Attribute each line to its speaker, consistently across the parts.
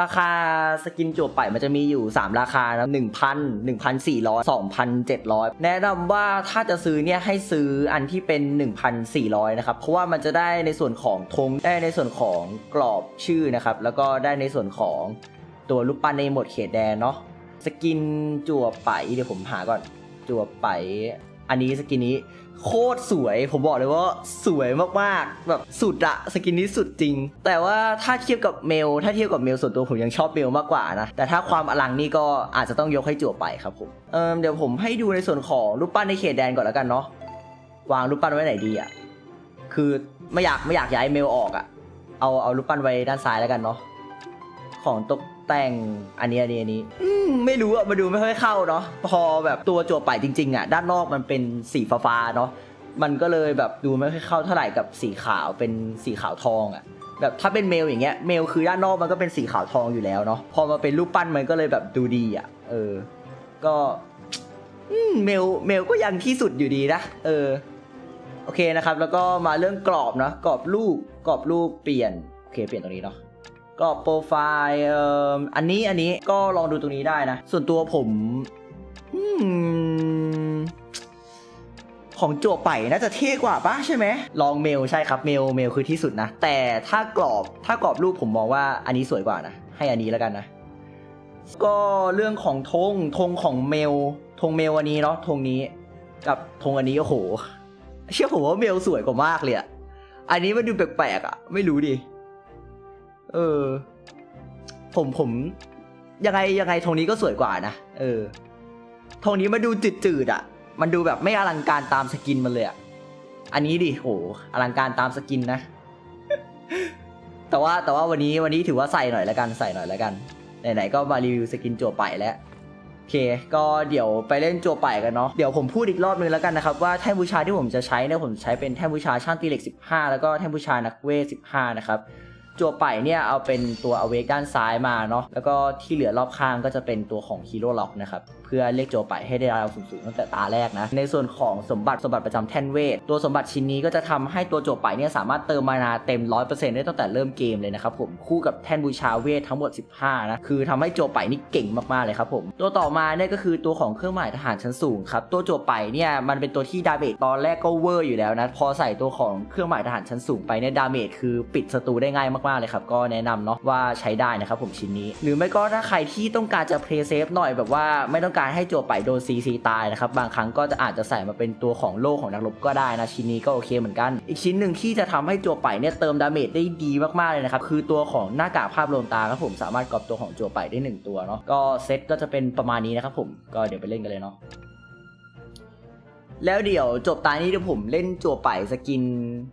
Speaker 1: ราคาสกินจั่วไปมันจะมีอยู่ 3 ราคานะ1,000 1,400 2,700แนะนำว่าถ้าจะซื้อเนี่ยให้ซื้ออันที่เป็น 1,400นะครับเพราะว่ามันจะได้ในส่วนของธงได้ในส่วนของกรอบชื่อนะครับแล้วก็ได้ในส่วนของตัวรูปปั้นในโหมดเขตแดนเนาะสกินจั่วไปเดี๋ยวผมหาก่อนจั่วไปอันนี้สกินนี้ โคตรสวย ผมบอกเลยว่าสวยมากๆ แบบสุดอะสกินนี้สุดจริง แต่ว่าถ้าเทียบกับเมล ถ้าเทียบกับเมลส่วนตัวผมยังชอบเมลมากกว่านะ แต่ถ้าความอลังนี่ก็อาจจะต้องยกให้จั่วไปครับผมเออเดี๋ยวผมให้ดูในส่วนของรูปปั้นในเขตแดนก่อนแล้วกันเนาะวางรูปปั้นไว้ไหนดีอะคือไม่อยากไม่อยากย้ายเมลออกอะเอาเอารูปปั้นไว้ด้านซ้ายแล้วกันเนาะของตก แต่งอันนี้อันนี้อันนี้อืมไม่รู้อะมาดูไม่ค่อยเข้าเนาะพอแบบตัวจั่วไปจริงๆอะด้านนอกมันเป็นสีฟ้าๆเนาะมันก็เลยแบบดูไม่ค่อยเข้าเท่าไหร่กับสีขาวเป็นสีขาวทองอะแบบถ้าเป็นเมลอย่างเงี้ยเมลคือด้านนอกมันก็เป็นสีขาวทองอยู่แล้วเนาะพอมาเป็นรูปปั้นมันก็เลยแบบดูดีอะเออ ก็เมลเมลก็ยังที่สุดอยู่ดีนะเออโอเคนะครับ แล้วก็มาเรื่องกรอบเนาะกรอบรูปกรอบรูปเปลี่ยนโอเคเปลี่ยนตรงนี้เนาะ กรอบโปรไฟล์เอ่ออันนี้อันนี้ก็ลองดูตรงนี้ได้นะ ส่วนตัวผมอมของจั่วไปน่าจะเท่กว่าปะใช่ไหม ลองเมลใช่ครับเมลเมลคือที่สุดนะ แต่ถ้ากรอบถ้ากรอบรูปผมมองว่าอันนี้สวยกว่านะ ให้อันนี้แล้วกันนะ ก็เรื่องของธงธงของเมลธงเมลอันนี้เนาะธงนี้ กับธงอันนี้โอ้โห เชื่อผมว่าเมลสวยกว่ามากเลยอะอันนี้มันดูแปลกๆอะไม่รู้ดิ เออ ผมผม ยังไงยังไงธงนี้ก็สวยกว่านะเออธงนี้มาดูจืดๆอะมันดูแบบไม่อลังการตามสกินมันเลยอะอันนี้ดิโหอลังการตามสกินนะ แต่ว่าแต่ว่าวันนี้วันนี้ถือว่าใส่หน่อยแล้วกันใส่หน่อยแล้วกันไหนๆก็มารีวิวสกินจั่วไปแล้วโอเค ก็เดี๋ยวไปเล่นจั่วไปกันเนาะเดี๋ยวผมพูดอีกรอบนึงแล้วกันนะครับว่าแท่นบูชาที่ผมจะใช้เนี่ยผมใช้เป็นแท่นบูชาช่างตีเหล็ก 15 แล้วก็แท่นบูชานักเวท 15 นะครับ จัวไปเนี่ยเอาเป็นตัวอเวกด้านซ้ายมาเนาะแล้วก็ที่เหลือรอบข้างก็จะเป็นตัวของฮีโร่ล็อกนะครับเพื่อเรียกจั่วไปให้ได้ดาวสูงๆตั้งแต่ตาแรกนะ ในส่วนของสมบัติสมบัติประจำแท่นเวท ตัวสมบัติชิ้นนี้ก็จะทำให้ตัวโจไปเนี่ยสามารถเติมมานาเต็ม 100%ได้ตั้งแต่เริ่มเกมเลยนะครับผมคู่กับแท่นบูชาเวททั้งหมด 15 นะ คือทำให้โจไปนี่เก่งมากๆเลยครับผม ตัวต่อมาเนี่ยก็คือตัวของเครื่องหมายทหารชั้นสูงครับตัวโจไปเนี่ยมันเป็นตัวที่ดาเมจตอนแรกก็เวอร์อยู่แล้วนะพอใส่ตัวของเครื่องหมายทหารชั้นสูงไปเนี่ยดาเมจคือปิดศัตรูได้ง่ายมากๆเลยครับ ก็แนะนำเนาะว่าใช้ได้นะครับผมชิ้นนี้ หรือไม่ก็ถ้าใครที่ต้องการจะเพลย์เซฟหน่อยแบบว่าไม่ต้องการให้จั่วไปโดนซีซีตายนะครับ บางครั้งก็จะอาจจะใส่มาเป็นตัวของโล่ของนักรบก็ได้นะ ชิ้นนี้ก็โอเคเหมือนกัน อีกชิ้นหนึ่งที่จะทำให้จั่วไปเนี่ยเติมดาเมจได้ดีมากๆเลยนะครับคือตัวของหน้ากากภาพลวงตาครับผมสามารถกรอบตัวของจั่วไปได้หนึ่งตัวเนาะก็เซตก็จะเป็นประมาณนี้นะครับผมก็เดี๋ยวไปเล่นกันเลยเนาะ แล้วเดี๋ยวจบตานี้เดี๋ยวผมเล่นจั่วไปสกิน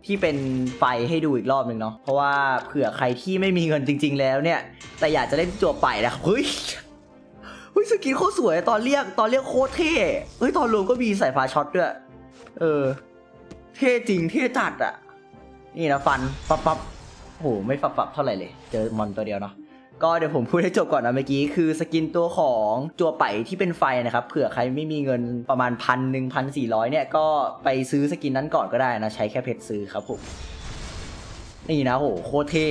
Speaker 1: ที่เป็นไฟให้ดูอีกรอบหนึ่งเนาะเพราะว่าเผื่อใครที่ไม่มีเงินจริง ๆ แล้วเนี่ย แต่อยากจะเล่นจั่วไปนะเฮ้ยเฮ้ยสกินโคตรสวยตอนเรียกตอนเรียกโคตรเท่เฮ้ยตอนรวมก็มีสายฟ้าช็อตด้วยเออ เท่จริงเท่จัดอะนี่นะฟันปับปับโอ้โหไม่ปับปับเท่าไหร่เลย เจอมอนตัวเดียวเนาะ ก็เดี๋ยวผมพูดให้จบก่อนนะเมื่อกี้คือสกินตัวของจัวไปที่เป็นไฟนะครับเผื่อใครไม่มีเงินประมาณพันหนึ่งพันสี่ร้อยเนี่ยก็ไปซื้อสกินนั้นก่อนก็ได้นะ ใช้แค่เพชรซื้อครับผมนี่นะโหโคตรเท่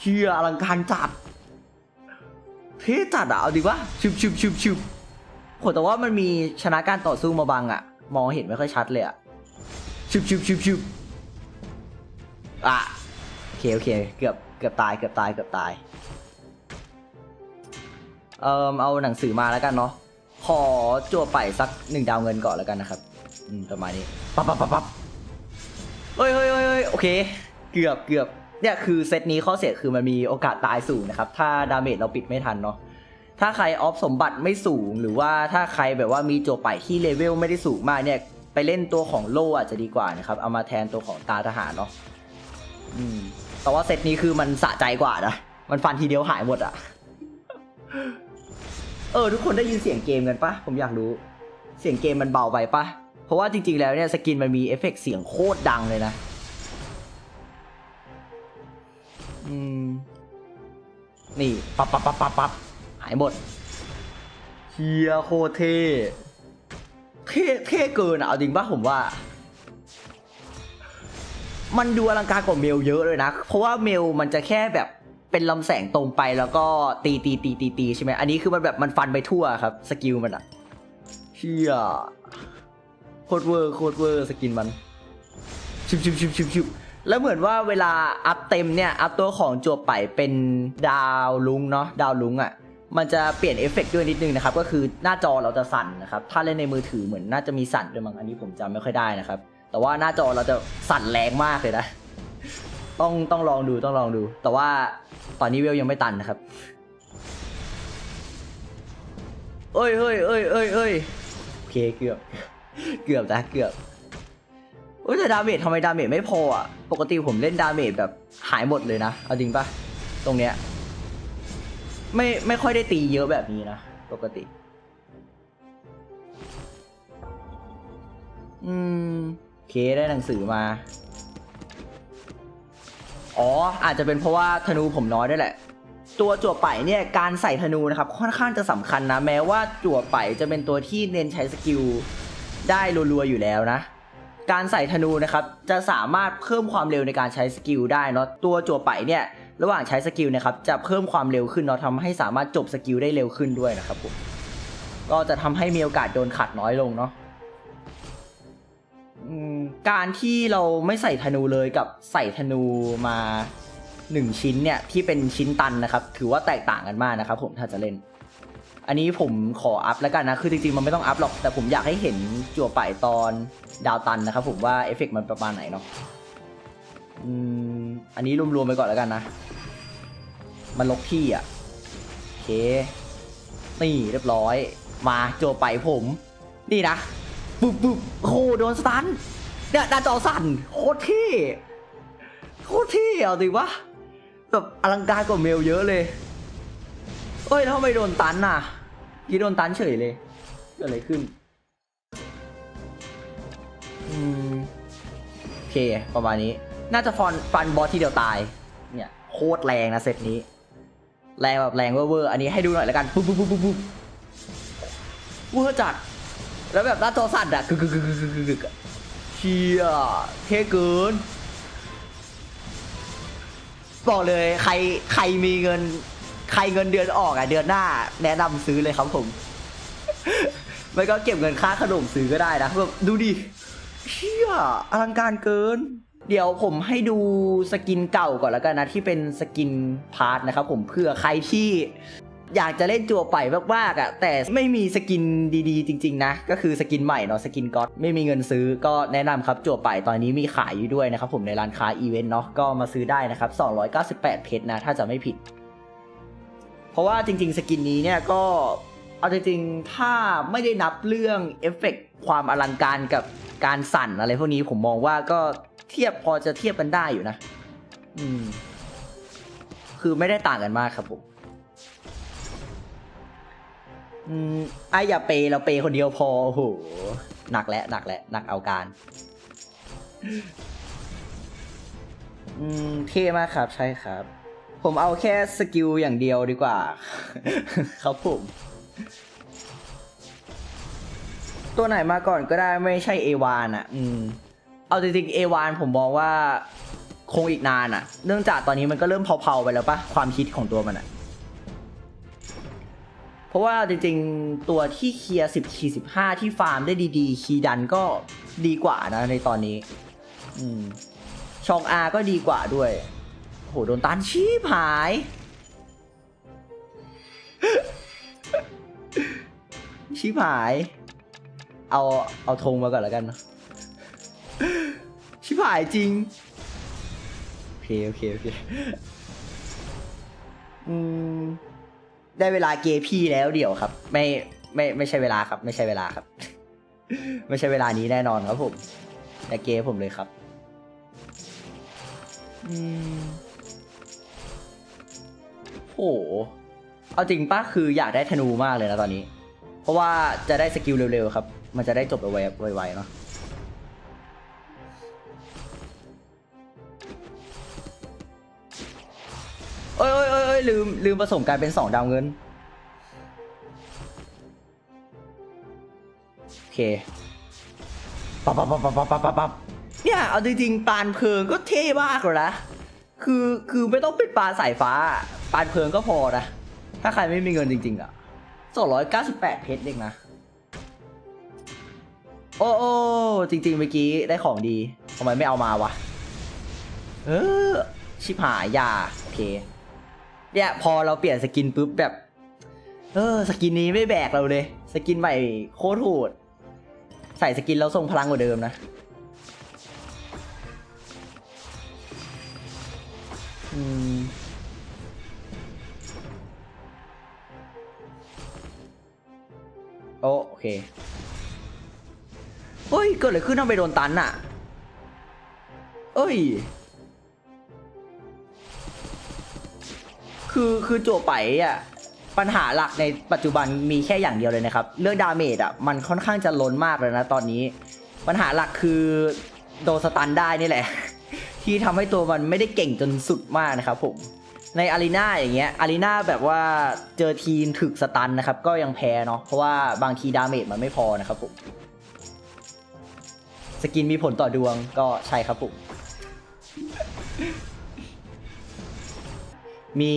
Speaker 1: เชื่ออลังการจัดเท่จัดอะเอาดีวะชุบชุบชุบชุบโหแต่ว่ามันมีชนะการต่อสู้มาบังอะมองเห็นไม่ค่อยชัดเลยอะชุบชุบชุบชุบอะโอเคโอเคเกือบเกือบตายเกือบตายเกือบตาย เอ่อเอาหนังสือมาแล้วกันเนาะขอจั่วไปสักหนึ่งดาวเงินก่อนแล้วกันนะครับ อืมประมาณนี้ปั๊บปั๊บปั๊บปั๊บเฮ้ยเฮ้ยเฮ้ยโอเค เกือบเกือบเนี่ยคือเซตนี้ข้อเสียคือมันมีโอกาสตายสูงนะครับ ถ้าดาเมจเราปิดไม่ทันเนาะถ้าใครออฟสมบัติไม่สูง หรือว่าถ้าใครแบบว่ามีโจไปที่เลเวลไม่ได้สูงมากเนี่ยไปเล่นตัวของโลอาจจะดีกว่านะครับ เอามาแทนตัวของตาทหารเนาะอืมแต่ว่าเซตนี้คือมันสะใจกว่านะมันฟันทีเดียวหายหมดอะ เออ ทุกคนได้ยินเสียงเกมกันปะผมอยากรู้ เสียงเกมมันเบาไปปะเพราะว่าจริงๆแล้วเนี่ยสกินมันมีเอฟเฟกต์เสียงโคตรดังเลยนะ อืม นี่ ปับปับปับปับปับหายหมดเฮียโคเทเท่เท่เกินอะเอาจริงปะผมว่า มันดูอลังการกว่าเมลเยอะเลยนะ เพราะว่าเมลมันจะแค่แบบ เป็นลำแสงตรงไปแล้วก็ตีตีตีตีตีใช่ไหมอันนี้คือมันแบบมันฟันไปทั่วครับ สกิลมันอะเชี่ยโคตรเวอร์โคตรเวอร์สกินมันชิบชิบชิบชิบชิบแล้วเหมือนว่าเวลาอัพเต็มเนี่ย อัพตัวของจัวไปเป็นดาวลุงเนาะดาวลุงอะ่ะมันจะเปลี่ยนเอฟเฟกต์ด้วยนิดนึงนะครับ ก็คือหน้าจอเราจะสั่นนะครับ ถ้าเล่นในมือถือเหมือนน่าจะมีสั่นด้วยมั้งอันนี้ผมจำไม่ค่อยได้นะครับ แต่ว่าหน้าจอเราจะสั่นแรงมากเลยนะ ต้องต้องลองดูต้องลองดู แต่ว่าตอนนี้เวลยังไม่ตันนะครับ เอ้ยเอ้ยเอ้ยเอ้ยเอ้ยโอเคเกือบ เกือบนะเกือบโอ้ยแต่ดาเมจทำไมดาเมจไม่พออะ ปกติผมเล่นดาเมจแบบหายหมดเลยนะ เอาจริงปะตรงเนี้ย ไม่ไม่ค่อยได้ตีเยอะแบบนี้นะ ปกติ อืมโอเคได้หนังสือมา อ๋อ อาจจะเป็นเพราะว่าธนูผมน้อยด้วยแหละ ตัวจั่วไปเนี่ยการใส่ธนูนะครับค่อนข้างจะสำคัญนะ แม้ว่าจั่วไปจะเป็นตัวที่เน้นใช้สกิลได้รัวๆอยู่แล้วนะ การใส่ธนูนะครับจะสามารถเพิ่มความเร็วในการใช้สกิลได้เนาะตัวจั่วไปเนี่ยระหว่างใช้สกิลนะครับจะเพิ่มความเร็วขึ้นเนาะทำให้สามารถจบสกิลได้เร็วขึ้นด้วยนะครับผมก็จะทำให้มีโอกาสโดนขัดน้อยลงเนาะ การที่เราไม่ใส่ธนูเลยกับใส่ธนูมาหนึ่งชิ้นเนี่ยที่เป็นชิ้นตันนะครับ ถือว่าแตกต่างกันมากนะครับ ผมถ้าจะเล่น อันนี้ผมขออัพแล้วกันนะ คือจริงๆมันไม่ต้องอัพหรอก แต่ผมอยากให้เห็นจั่วป่ายตอนดาวตันนะครับ ผมว่าเอฟเฟกต์มันประมาณไหนเนาะอืมอันนี้รวมๆไปก่อนแล้วกันนะ มันลกที่อะโอเค นี่เรียบร้อย มาจั่วไปผม นี่นะ ปุ๊บปุ๊บโคโดนสตันเนี่ยหน้าจอสั่นโคตรเท่โคตรเท่เอาดิวะแบบอลังการกว่าเมลเยอะเลย เอ้ยทำไมโดนตันน่ะกี้โดนตันเฉยเลยเกิดอะไรขึ้นอืมโอเคประมาณนี้ น่าจะฟันฟันบอสที่เดียวตาย เนี่ยโคตรแรงนะเซตนี้ แรงแบบแรงเวอร์อันนี้ให้ดูหน่อยล้วกันปุ๊บปุ๊บปุ๊บปุ๊บปุ๊บเวอร์จัด แล้วแบบหน้าจอสั่นอะกึกกึกกึกกึกกึกกึกกึกอะเชียเท่เกิน บอกเลยใครใครมีเงิน ใครเงินเดือนออกอะเดือนหน้า แนะนำซื้อเลยครับผม ไม่ก็เก็บเงินค่าขนมซื้อก็ได้นะแบบดูดิเชี่ยอลังการเกิน เดี๋ยวผมให้ดูสกินเก่าก่อนแล้วกันนะ ที่เป็นสกินพาร์ทนะครับผมเพื่อใครที่ อยากจะเล่นจั่วไปมากๆอะแต่ไม่มีสกินดีๆ จริง ๆ นะ ก็คือสกินใหม่เนาะสกินก็อดไม่มีเงินซื้อก็แนะนำครับจั่วไปตอนนี้มีขายอยู่ด้วยนะครับผมในร้านค้าอีเวนต์เนาะก็มาซื้อได้นะครับ298 เพชรนะ ถ้าจะไม่ผิด เพราะว่าจริง ๆ สกินนี้เนี่ยก็เอาจริงๆถ้าไม่ได้นับเรื่องเอฟเฟกต์ความอลังการกับการสั่นอะไรพวกนี้ผมมองว่าก็เทียบพอจะเทียบกันได้อยู่นะ อืม คือไม่ได้ต่างกันมากครับผม อืมไออย่าเปย์เราเปย์คนเดียวพอโอ้โหหนักแล้วหนักแล้วหนักเอาการ อืมเท่มากครับใช่ครับ ผมเอาแค่สกิลอย่างเดียวดีกว่า ครับผมตัวไหนมาก่อนก็ได้ไม่ใช่เอวานอะ อืม เอาจริงๆเอวานผมมองว่าคงอีกนานอะ เนื่องจากตอนนี้มันก็เริ่มเผาๆไปแล้วปะความคิดของตัวมันอะ เพราะว่าจริงๆ ตัวที่เคลียร์10คีสิบห้าที่ฟาร์มได้ดีๆ คีดันก็ดีกว่านะในตอนนี้ อืม ชองอาก็ดีกว่าด้วย โห โดนตันชีพหาย ชีพหาย เอา เอาธงมาก่อนแล้วกันนะชิบหายจริง โอเค โอเค โอเค อืม ได้เวลาเกย์พี่แล้วเดี๋ยวครับ ไม่ไม่ไม่ใช่เวลาครับ ไม่ใช่เวลาครับ ไม่ใช่เวลานี้แน่นอนครับผมอย่าเกย์ผมเลยครับอืมโหเอาจริงป้าคืออยากได้ธนูมากเลยนะตอนนี้ เพราะว่าจะได้สกิลเร็วๆครับ มันจะได้จบไวๆเนาะเอ้ยเอ้ย ยเอ้ยลืมลืมผสมกลายเป็นสองดาวเงิน โอเคปั๊บปั๊บปั๊บปั๊บปั๊บปั๊บปั๊บเนี่ยเอาจริงๆปานเพลิงก็เท่มากเลยนะคือคือไม่ต้องเป็นปลาสายฟ้า ปานเพลิงก็พอนะ ถ้าใครไม่มีเงินจริง ๆ อะสองร้อยเก้าสิบแปดเพชรเองนะ โอ้โอ้จริง ๆ เมื่อกี้ได้ของดีทำไมไม่เอามาวะ เออชิบหายยา โอเค เนี่ยพอเราเปลี่ยนสกินปุ๊บแบบ เออสกินนี้ไม่แบกเราเลย สกินใหม่โคตรโหดใส่สกินแล้วทรงพลังกว่าเดิมนะอืมโอโอเคเฮ้ย เกิดอะไรขึ้นทำไมโดนตันอะเอ้ย คือคือโจไปอะปัญหาหลักในปัจจุบันมีแค่อย่างเดียวเลยนะครับ เรื่องดาเมจอะมันค่อนข้างจะล้นมากเลยนะตอนนี้ ปัญหาหลักคือโดนสตันได้นี่แหละ ที่ทำให้ตัวมันไม่ได้เก่งจนสุดมากนะครับผมในอารีนาอย่างเงี้ยอารีนาแบบว่าเจอทีมถึกสตันนะครับ ก็ยังแพ้เนาะเพราะว่าบางทีดาเมจมันไม่พอนะครับผมสกินมีผลต่อดวงก็ใช่ครับผม มี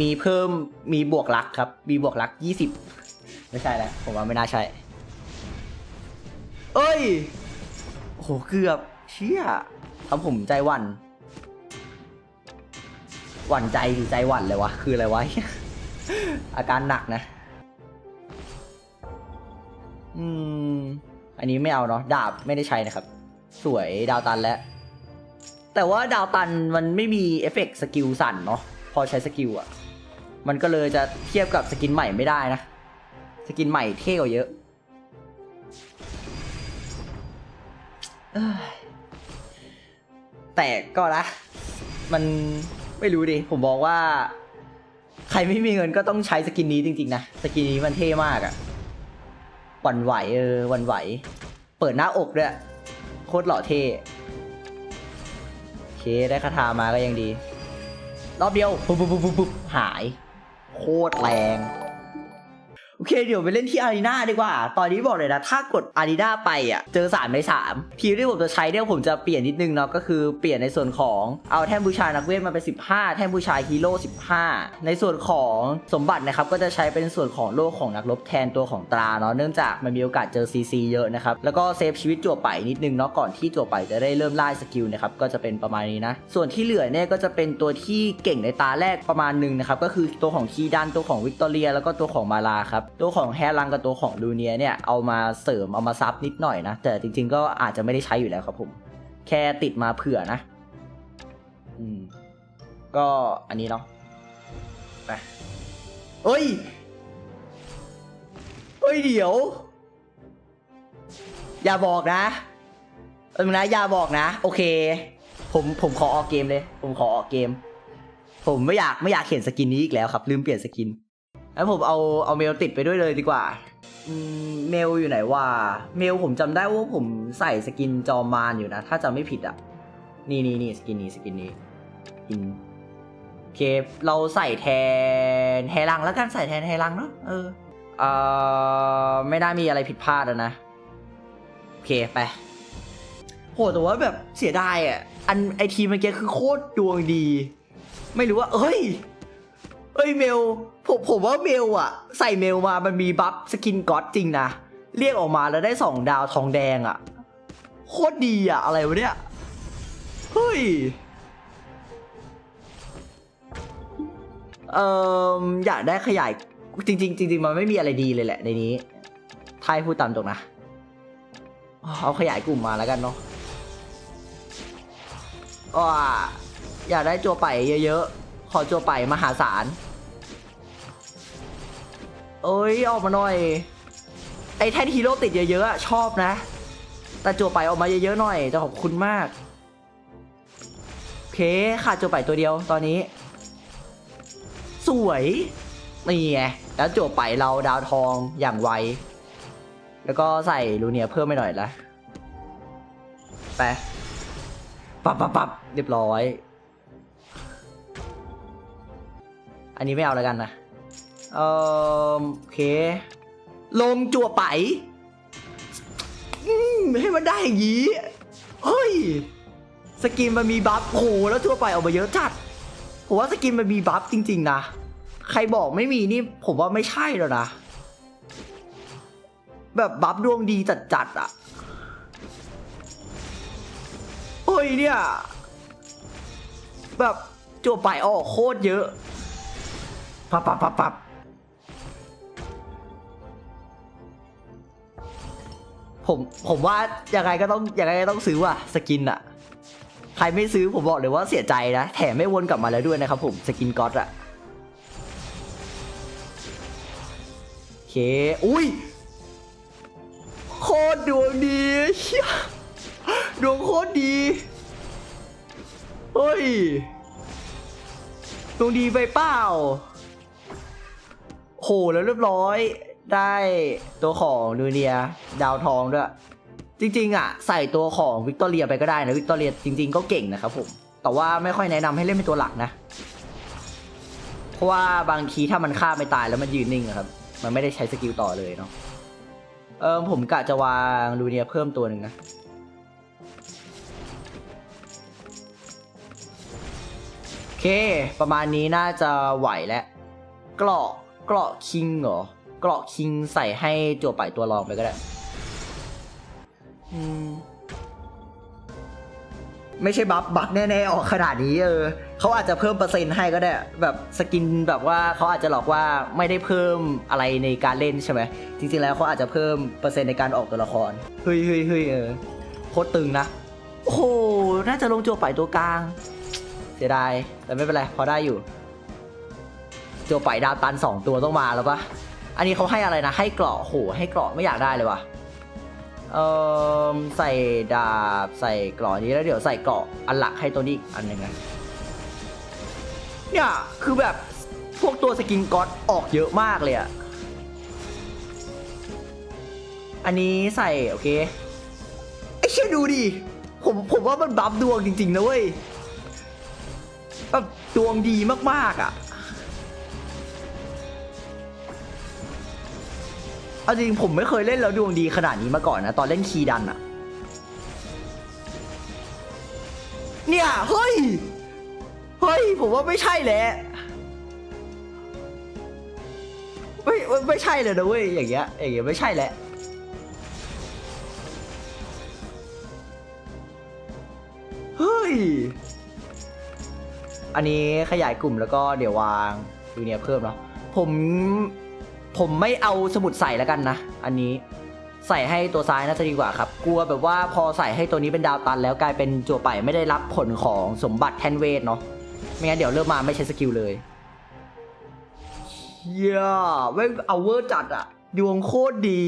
Speaker 1: มีเพิ่มมีบวกลักครับ มีบวกลักยี่สิบไม่ใช่แล้วผมว่าไม่น่าใช่ เอ้ยโหเกือบเชี่ยทำผมใจหวั่นหวั่นใจหรือใจหวั่นเลยวะคืออะไรวะอาการหนักนะ อืม อันนี้ไม่เอาเนาะดาบไม่ได้ใช้นะครับ สวยดาวตันแล้ว แต่ว่าดาวตันมันไม่มีเอฟเฟกต์สกิลสั่นเนาะ พอใช้สกิลอะ มันก็เลยจะเทียบกับสกินใหม่ไม่ได้นะ สกินใหม่เท่กว่าเยอะแต่ก็นะ มันไม่รู้ดิ ผมบอกว่า ใครไม่มีเงินก็ต้องใช้สกินนี้จริง ๆ นะ สกินนี้มันเท่มากอะวันไหวเออวันไหว เปิดหน้าอกด้วยโคตรหล่อเท่ โอเค ได้คาถามาก็ยังดี รอบเดียวปุ๊บปุ๊บปุ๊บปุ๊บหาย โคตรแรง โอเคเดี๋ยวไปเล่นที่อารีนาดีกว่า ตอนนี้บอกเลยนะ ถ้ากดอารีนาไปอะ เจอ3ใน3ทีมที่ผมจะใช้เนี่ยผมจะเปลี่ยนนิดนึงเนาะก็คือเปลี่ยนในส่วนของเอาแท่นบูชานักเวทมาเป็น 15 แท่นบูชาฮีโร่15 ในส่วนของสมบัตินะครับก็จะใช้เป็นส่วนของโลกของนักรบแทนตัวของตราเนาะเนื่องจากมันมีโอกาสเจอ CC เยอะนะครับแล้วก็เซฟชีวิตจั่วไปนิดนึงเนาะก่อนที่จั่วไปจะได้เริ่มไล่สกิลนะครับก็จะเป็นประมาณนี้นะส่วนที่เหลือเนี่ยก็จะเป็นตัวที่เก่งในตาแรกประมาณหนึ่งนะครับก็คือตัวของคีดันตัวของวิกตอเรียแล้วก็ตัวของมาลาครับตัวของแฮรังกับตัวของลูเนียเนี่ยเอามาเสริมเอามาซับนิดหน่อยนะ แต่จริงๆก็อาจจะไม่ได้ใช้อยู่แล้วครับผม แค่ติดมาเผื่อนะ อืม ก็อันนี้เนาะไปเอ้ยเอ้ยเดี๋ยว อย่าบอกนะเออนะอย่าบอกนะ โอเค ผมผมขอออกเกมเลย ผมขอออกเกม ผมไม่อยากไม่อยากเห็นสกินนี้อีกแล้วครับ ลืมเปลี่ยนสกิน แล้วผมเอาเอาเมลติดไปด้วยเลยดีกว่าเมลอยู่ไหนว่า เมลผมจำได้ว่าผมใส่สกินจอมารอยู่นะ ถ้าจำไม่ผิดอะ นี่นี่นี่สกินนี้สกินนี้กินโอเคเราใส่แทนแฮรังแล้วกันใส่แทนแฮรังเนาะเออเอ่อไม่ได้มีอะไรผิดพลาดแล้วนะโอเคไปโหแต่ว่าแบบเสียดายอะอันไอทีมเมื่อกี้คือโคตรดวงดี ไม่รู้ว่า เอ้ย เอ้ยเมลผมผมว่าเมลอะใส่เมลมามันมีบัฟสกินก็อดจริงนะ เรียกออกมาแล้วได้สองดาวทองแดงอะโคตรดีอะอะไรวะเนี่ย เฮ้ยเอ่ออยากได้ขยายจริง ๆ จริง ๆ มันไม่มีอะไรดีเลยแหละในนี้ถ้าให้พูดตามตรงนะ เอาขยายกลุ่มมาแล้วกันเนาะว่าอยากได้จัวไปเยอะๆ ขอจัวไปมหาศาล เอ้ยออกมาหน่อย ไอ้แท่นฮีโร่ติดเยอะๆชอบนะ แต่จัวไปออกมาเยอะๆหน่อยจะขอบคุณมากโอเคขาดจัวไปตัวเดียวตอนนี้ สวยนี่ไงแล้วจัวไปเราดาวทองอย่างไว แล้วก็ใส่ลูเนียเพิ่มไปหน่อยละไปปับปับปับเรียบร้อย อันนี้ไม่เอาแล้วกันนะ เออโอเค ลงจั่วไปให้มันได้อย่างนี้ เฮ้ย สกินมันมีบัฟโอ้โหแล้วจั่วไปออกมาเยอะจัด ผมว่าสกินมันมีบัฟจริง ๆ นะ ใครบอกไม่มีนี่ ผมว่าไม่ใช่แล้วนะ แบบบัฟดวงดีจัดๆอะเฮ้ยเนี่ย แบบจั่วไปออกโคตรเยอะ ปับปับปับปับ ผมผมว่ายังไงก็ต้องยังไงก็ต้องซื้อว่ะสกินอะใครไม่ซื้อผมบอกเลยว่าเสียใจนะแถมไม่วนกลับมาแล้วด้วยนะครับผมสกินก็อตอะโอเคอุ้ยโคตรดวงดีดวงโคตรดีเฮ้ยดวงดีไปเปล่าโหแล้วเรียบร้อย ได้ตัวของนูเนียดาวทองด้วย จริงๆอะใส่ตัวของวิกตอเรียไปก็ได้นะวิกตอเรียจริง ๆ ก็เก่งนะครับผมแต่ว่าไม่ค่อยแนะนำให้เล่นเป็นตัวหลักนะ เพราะว่าบางทีถ้ามันฆ่าไม่ตายแล้วมันยืนนิ่งครับ มันไม่ได้ใช้สกิลต่อเลยเนาะเออผมกะจะวางดูเนียเพิ่มตัวหนึ่งนะโอเค ประมาณนี้น่าจะไหวแล้วเกราะเกราะคิงเหรอ เกราะคิงใส่ให้จั่วไปตัวรองไปก็ได้อืมไม่ใช่บัฟบัฟแน่ๆออกขนาดนี้เออเขาอาจจะเพิ่มเปอร์เซ็นต์ให้ก็ได้ แบบสกินแบบว่าเขาอาจจะหลอกว่าไม่ได้เพิ่มอะไรในการเล่นใช่ไหมจริงๆแล้วเขาอาจจะเพิ่มเปอร์เซ็นต์ในการออกตัวละครเฮ้ยเฮ้ยเฮ้ยเออโคตรตึงนะโอ้โหน่าจะลงจัวไปตัวกลาง เสียดายแต่ไม่เป็นไรพอได้อยู่จัวไปดาวตันสองตัวต้องมาแล้วปะ อันนี้เขาให้อะไรนะ ให้เกราะโหให้เกราะไม่อยากได้เลยว่ะเอ่อใส่ดาบใส่เกราะนี้แล้วเดี๋ยวใส่เกราะอันหลักให้ตัวนี้อีกอันหนึ่งนะเนี่ยคือแบบพวกตัวสกินก๊อตออกเยอะมากเลยอะอันนี้ใส่โอเคไอ้เชี่ยดูดิผมผมว่ามันบัฟดวงจริงๆนะเว้ยแบบดวงดีมากๆอะ เอาจริงผมไม่เคยเล่นแล้วดวงดีขนาดนี้มาก่อนนะ ตอนเล่นคีดันอะเนี่ย เฮ้ย เฮ้ย ผมว่าไม่ใช่แหละไม่ไม่ไม่ใช่เลยนะเว้ย อย่างเงี้ย อย่างเงี้ยไม่ใช่แหละเฮ้ย อันนี้ขยายกลุ่มแล้วก็เดี๋ยววางดูเนี่ยเพิ่มเนาะผม ผมไม่เอาสมุดใส่แล้วกันนะ อันนี้ใส่ให้ตัวซ้ายน่าจะดีกว่าครับ กลัวแบบว่าพอใส่ให้ตัวนี้เป็นดาวตัน แล้วกลายเป็นจั่วไปไม่ได้รับผลของสมบัติแทนเวทเนาะไม่งั้นเดี๋ยวเริ่มมาไม่ใช้สกิลเลยเย้เว้ยเอาเวอร์จัดอะดวงโคตรดี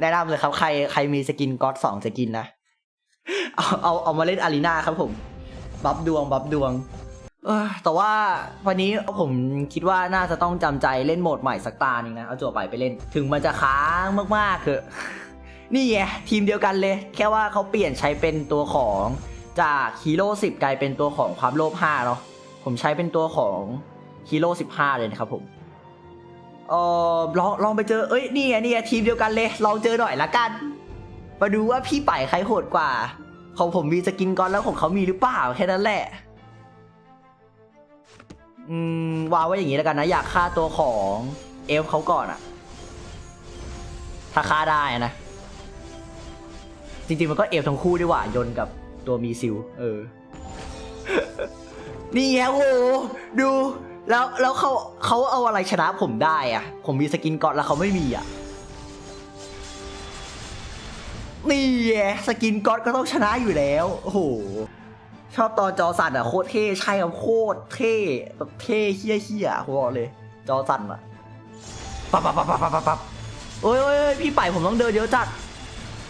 Speaker 1: แนะนำเลยครับ ใครใครมีสกินก็อดสองสกินนะ เอาเอาเอามาเล่นอารีนาครับผม บัฟดวง บัฟดวง เออแต่ว่าวันนี้ผมคิดว่าน่าจะต้องจำใจเล่นโหมดใหม่สักตาหนึ่งนะ เอาจั่วไปไปเล่น ถึงมันจะค้างมากๆเถอะนี่ไงทีมเดียวกันเลย แค่ว่าเขาเปลี่ยนใช้เป็นตัวของจากฮีโร่สิบกลายเป็นตัวของความโลภห้าเนาะผมใช้เป็นตัวของฮีโร่สิบห้าเลยนะครับผมเออลองลองไปเจอเอ้ยนี่ไงนี่ไงทีมเดียวกันเลย ลองเจอหน่อยละกัน มาดูว่าพี่ป่ายใครโหดกว่า ของผมมีสกินก้อนแล้วของเขามีหรือเปล่าแค่นั้นแหละ อืมวางไว้อย่างนี้แล้วกันนะ อยากฆ่าตัวของเอลฟเขาก่อนอะถ้าฆ่าได้นะ จริงๆมันก็เอลฟทั้งคู่ดีกว่ายนกับตัวมีซิล เออ นี่ไงโอ้ดู แล้วแล้วเขาเขาเอาอะไรชนะผมได้อะผมมีสกินเกาะแล้วเขาไม่มีอะนี่ไงสกินก๊อตก็ต้องชนะอยู่แล้ว โอ้โห ชอบตอนจอสั่นอะโคตรเท่ใช่ครับโคตรเท่แบบเท่เฮี้ยเฮี้ยผมบอกเลย จอสั่นอะปั๊บปั๊บปั๊บปั๊บปั๊บปั๊บโอ้ยโอ้ยโอ้ยพี่ไปผมต้องเดินเยอะจัด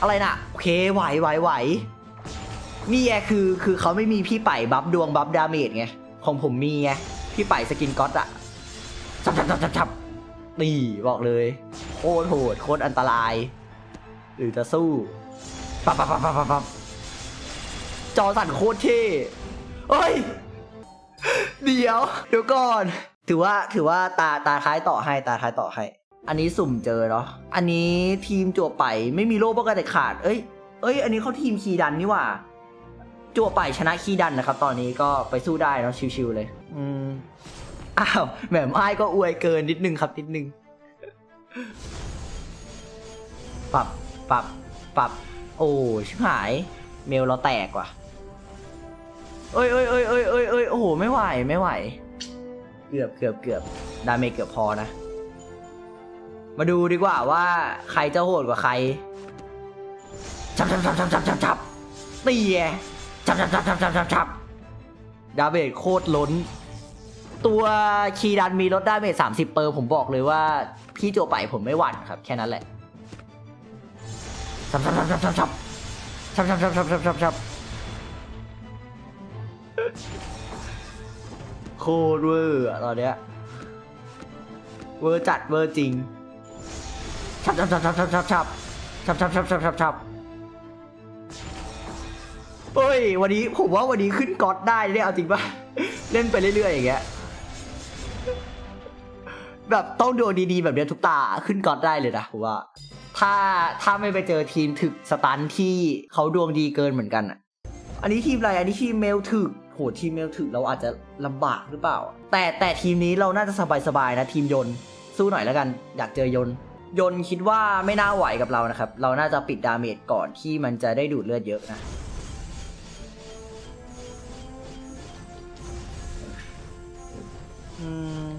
Speaker 1: อะไรน่ะ โอเคไหวไหวไหวนี่ไงคือคือเขาไม่มีพี่ไปบัฟดวงบัฟดาเมจไงของผมมีไงพี่ไปสกินก๊อตอะจับจับจับจับจับนี่บอกเลย โคตรโหดโคตรอันตราย หรือจะสู้ปับปั๊บปั๊บปั๊บปั๊บปั๊บ จอสั่นโคตรเท่เฮ้ย เดี๋ยว เดี๋ยวก่อน ถือว่าถือว่าตาตาท้ายต่อให้ตาท้ายต่อให้ อันนี้สุ่มเจอเนาะ อันนี้ทีมจั่วไปไม่มีโล่ป้องกันเด็ดขาด เอ้ย เอ้ย อันนี้เขาทีมคีดันนี่ว่า จั่วไปชนะขี้ดันนะครับ ตอนนี้ก็ไปสู้ได้เนาะชิวๆเลย อืม อ้าวแหม่มอ้ก็อวยเกินนิดนึงครับนิดนึง ปรับ ปรับ ปรับ โอ้ ชิบหาย เมลเราแตกว่ะ เอ้ยเอ้ยเอ้ยเอ้ยเอ้ยเอ้ยโอ้โหไม่ไหวไม่ไหว เกือบเกือบเกือบดาเมจเกือบพอนะ มาดูดีกว่าว่าใครจะโหดกว่าใครจับจับจับจับจับจับจับตีไงจับจับจับจับจับจับจับดาเมจโคตรล้น ตัวคีดันมีลดดาเมจสามสิบเปอร์ผมบอกเลยว่า พี่โจไปผมไม่หวั่นครับ แค่นั้นแหละจับจับจับจับจับจับจับจับจับจับจับจับจับ โคตรเวอร์อะตอนเนี้ยเวอร์จัดเวอร์จริงชับชับชับชับชับชับชับชับชับชับชับชับชับเฮ้ยวันนี้ผมว่าวันนี้ขึ้นก๊อตได้เนี่ยเอาจริงป่ะเล่นไปเรื่อยๆอย่างเงี้ยแบบต้องดวงดีๆแบบเนี้ยทุกตาขึ้นก๊อตได้เลยนะผมว่า ถ้าถ้าไม่ไปเจอทีมถึกสตันที่เขาดวงดีเกินเหมือนกันอะ อันนี้ทีมอะไรอันนี้ทีมเมลถึก หทีมเมลถึกเราอาจจะลำบากหรือเปล่า แต่แต่ทีมนี้เราน่าจะสบายๆนะทีมยนสู้หน่อยแล้วกัน อยากเจอยนยนคิดว่าไม่น่าไหวกับเรานะครับ เราน่าจะปิดดาเมจก่อนที่มันจะได้ดูดเลือดเยอะนะ อืม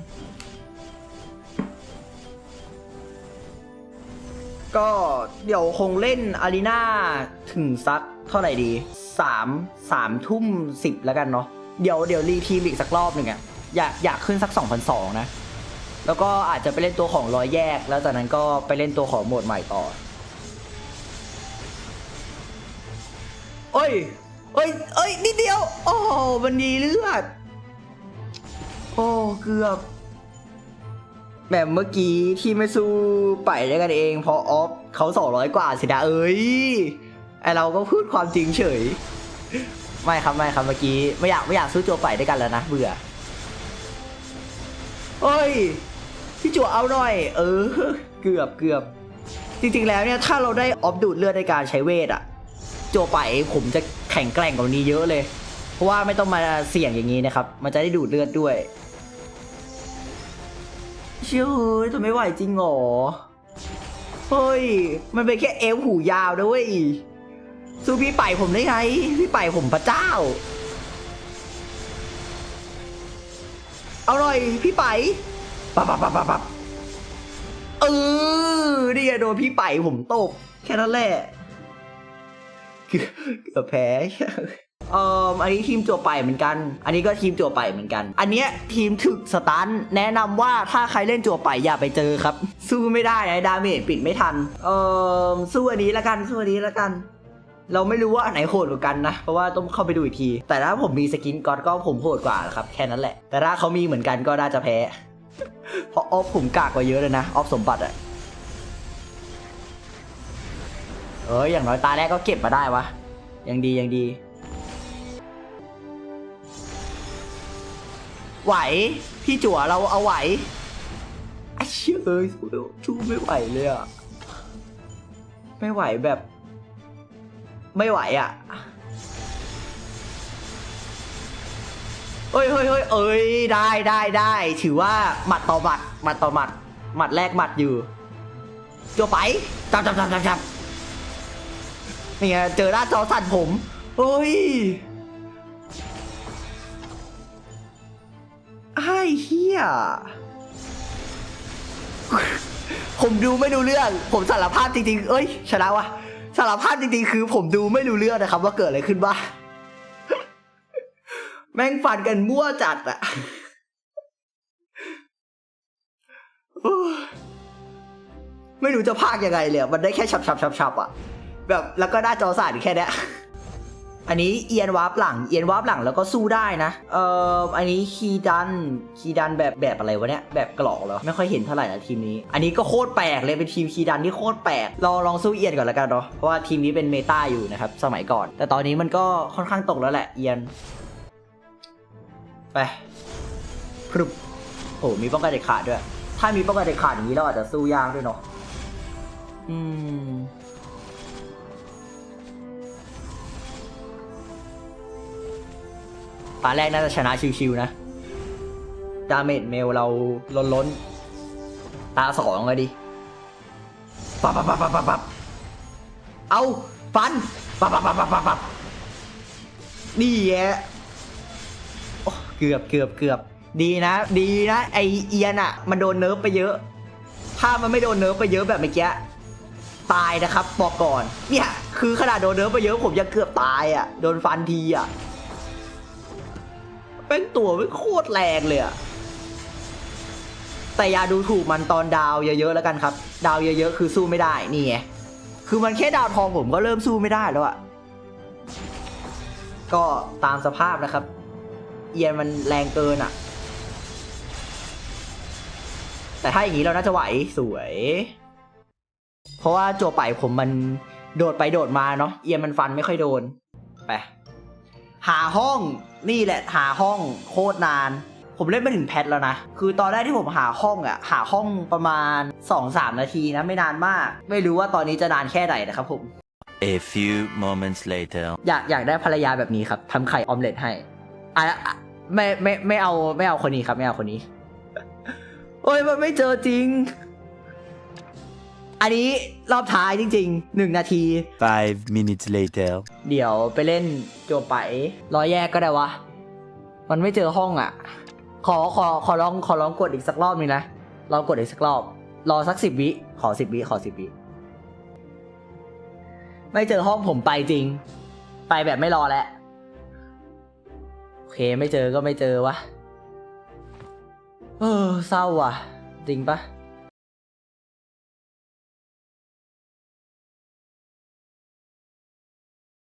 Speaker 1: ก็เดี๋ยวคงเล่นอารีนาถึงสักเท่าไหร่ดีสามสามทุ่มสิบแล้วกันเนาะเดี๋ยวเดี๋ยวรีทีมอีกสักรอบหนึ่งอะอยากอยากขึ้นสักสองพันสองนะ แล้วก็อาจจะไปเล่นตัวของรอยแยก แล้วจากนั้นก็ไปเล่นตัวของโหมดใหม่ต่อเอ้ยเอ้ยเอ้ยนิดเดียว โอ้มันดีเลือด โอ้ เกือบ แบบเมื่อกี้ที่ไม่สู้ไปได้กันเองเพราะออฟเขาสองร้อยกว่าสินะเอ้ยไอเราก็พูดความจริงเฉย ไม่ครับไม่ครับเมื่อกี้ไม่อยากไม่อยากสู้โจไปด้วยกันแล้วนะเบื่อเฮ้ยพี่จัวเอาหน่อย เออ เกือบเกือบจริงๆแล้วเนี่ยถ้าเราได้ออฟดูดเลือดในการใช้เวทอะโจไปผมจะแข็งแกร่งกว่านี้เยอะเลย เพราะว่าไม่ต้องมาเสี่ยงอย่างนี้นะครับ มันจะได้ดูดเลือดด้วย เชื่อเฮ้ยทำไม่ไหวจริงเหรอ เฮ้ย มันเป็นแค่เอวหูยาวนะเว้ยสู้พี่ไปผมได้ไง พี่ไปผมพระเจ้า เอาหน่อย พี่ไปปับปับปับปับปับเออนี่โดนพี่ไปผมตบ แค่นั้นแหละกือบเกือบแพ้ เอ่ออันนี้ทีมจั่วไปเหมือนกัน อันนี้ก็ทีมจั่วไปเหมือนกัน อันเนี้ยทีมถึกสตันแนะนำว่าถ้าใครเล่นจั่วไปอย่าไปเจอครับ สู้ไม่ได้นะดาเมจปิดไม่ทัน เอ่อสู้อันนี้ละกันสู้อันนี้ละกัน เราไม่รู้ว่าอันไหนโหดกว่ากันนะ เพราะว่าต้องเข้าไปดูอีกที แต่ถ้าผมมีสกินก็อดก็ผมโหดกว่าครับแค่นั้นแหละ แต่ถ้าเขามีเหมือนกันก็น่าจะแพ้เพราะออฟผมกากกว่าเยอะเลยนะออฟสมบัติอะเอออย่างน้อยตาแรกก็เก็บมาได้วะยังดียังดี ไหว พี่จั่วเราเอาไหวไอ้เชื่อเอ้ยชูไม่ไหวเลยอะไม่ไหวแบบ ไม่ไหวอะเฮ้ยเฮ้ยเฮ้ยเอ้ยได้ได้ได้ถือว่าหมัดต่อหมัดหมัดต่อหมัดหมัดแรกหมัดอยู่จั่วไปจับจับจับจับจับนี่ไงเจอหน้าจอสั่นผมเฮ้ย ไอ้เฮียผมดูไม่ดูเรื่อง ผมสารภาพจริงๆ เอ้ย ชนะวะสารภาพจริงๆ คือผมดูไม่รู้เรื่องนะครับ ว่าเกิดอะไรขึ้นบ้างแม่งฟันกันมั่วจัดอะไม่รู้จะพากยังไงเลย มันได้แค่ฉับฉับฉับฉับอะแบบแล้วก็หน้าจอสั่นแค่นี้ อันนี้เอียนวาร์ปหลังเอียนวาร์ปหลังแล้วก็สู้ได้นะ เอ่ออันนี้คีดันคีดันแบบแบบอะไรวะเนี่ยแบบกรอกเหรอไม่ค่อยเห็นเท่าไหร่นะทีมนี้ อันนี้ก็โคตรแปลกเลยเป็นทีมคีดันที่โคตรแปลกลองลองสู้เอียนก่อนแล้วกันเนาะเพราะว่าทีมนี้เป็นเมตาอยู่นะครับสมัยก่อน แต่ตอนนี้มันก็ค่อนข้างตกแล้วแหละเอียน ไปพรึบโอ้มีป้องกันเด็ดขาดด้วย ถ้ามีป้องกันเด็ดขาดอย่างนี้เราอาจจะสู้ยากด้วยเนาะอืม ตาแรกน่าจะชนะชิวๆนะ ดาเมจเมลเราล้นล้นๆตาสองเลยดิปับปับปับปับปับปับเอาฟันปับปับปับปับปับปับนี่แหละโอ้เกือบเกือบเกือบดีนะ ดีนะ ไอเอียนอะมันโดนเนิร์ฟไปเยอะ ถ้ามันไม่โดนเนิร์ฟไปเยอะแบบเมื่อกี้ตายนะครับบอกก่อน เนี่ย คือขนาดโดนเนิร์ฟไปเยอะผมยังเกือบตายอะโดนฟันทีอะ เป็นตัวไม่โคตรแรงเลยอะแต่อย่าดูถูกมันตอนดาวเยอะๆแล้วกันครับ ดาวเยอะๆคือสู้ไม่ได้นี่ไงคือมันแค่ดาวทองผมก็เริ่มสู้ไม่ได้แล้วอะก็ตามสภาพนะครับ เอียนมันแรงเกินอะแต่ถ้าอย่างนี้เราน่าจะไหวสวย เพราะว่าจัวไปผมมันโดดไปโดดมาเนาะเอียนมันฟันไม่ค่อยโดนไปหาห้อง นี่แหละหาห้องโคตรนาน ผมเล่นไปถึงแพทแล้วนะ คือตอนแรกที่ผมหาห้องอะหาห้องประมาณ 2-3 นาทีนะไม่นานมาก ไม่รู้ว่าตอนนี้จะนานแค่ไหนนะครับผม
Speaker 2: A few moments later.
Speaker 1: อยากอยากได้ภรรยาแบบนี้ครับทำไข่ออมเล็ตให้อะอะไม่ไม่ไม่เอาไม่เอาคนนี้ครับ ไม่เอาคนนี้ โอ้ยมันไม่เจอจริง อันนี้รอบท้ายจริงๆหนึ่งนาที
Speaker 2: Five minutes later.
Speaker 1: เดี๋ยวไปเล่นโจไปรอแยกก็ได้วะ มันไม่เจอห้องอะ ขอขอขอลองขอลองกดอีกสักรอบนึงนะ ลองกดอีกสักรอบ รอสักสิบวิ ขอสิบวิ ขอสิบวิ ไม่เจอห้องผมไปจริง ไปแบบไม่รอแล้ว โอเคไม่เจอก็ไม่เจอวะ เออเศร้าว่ะ จริงปะ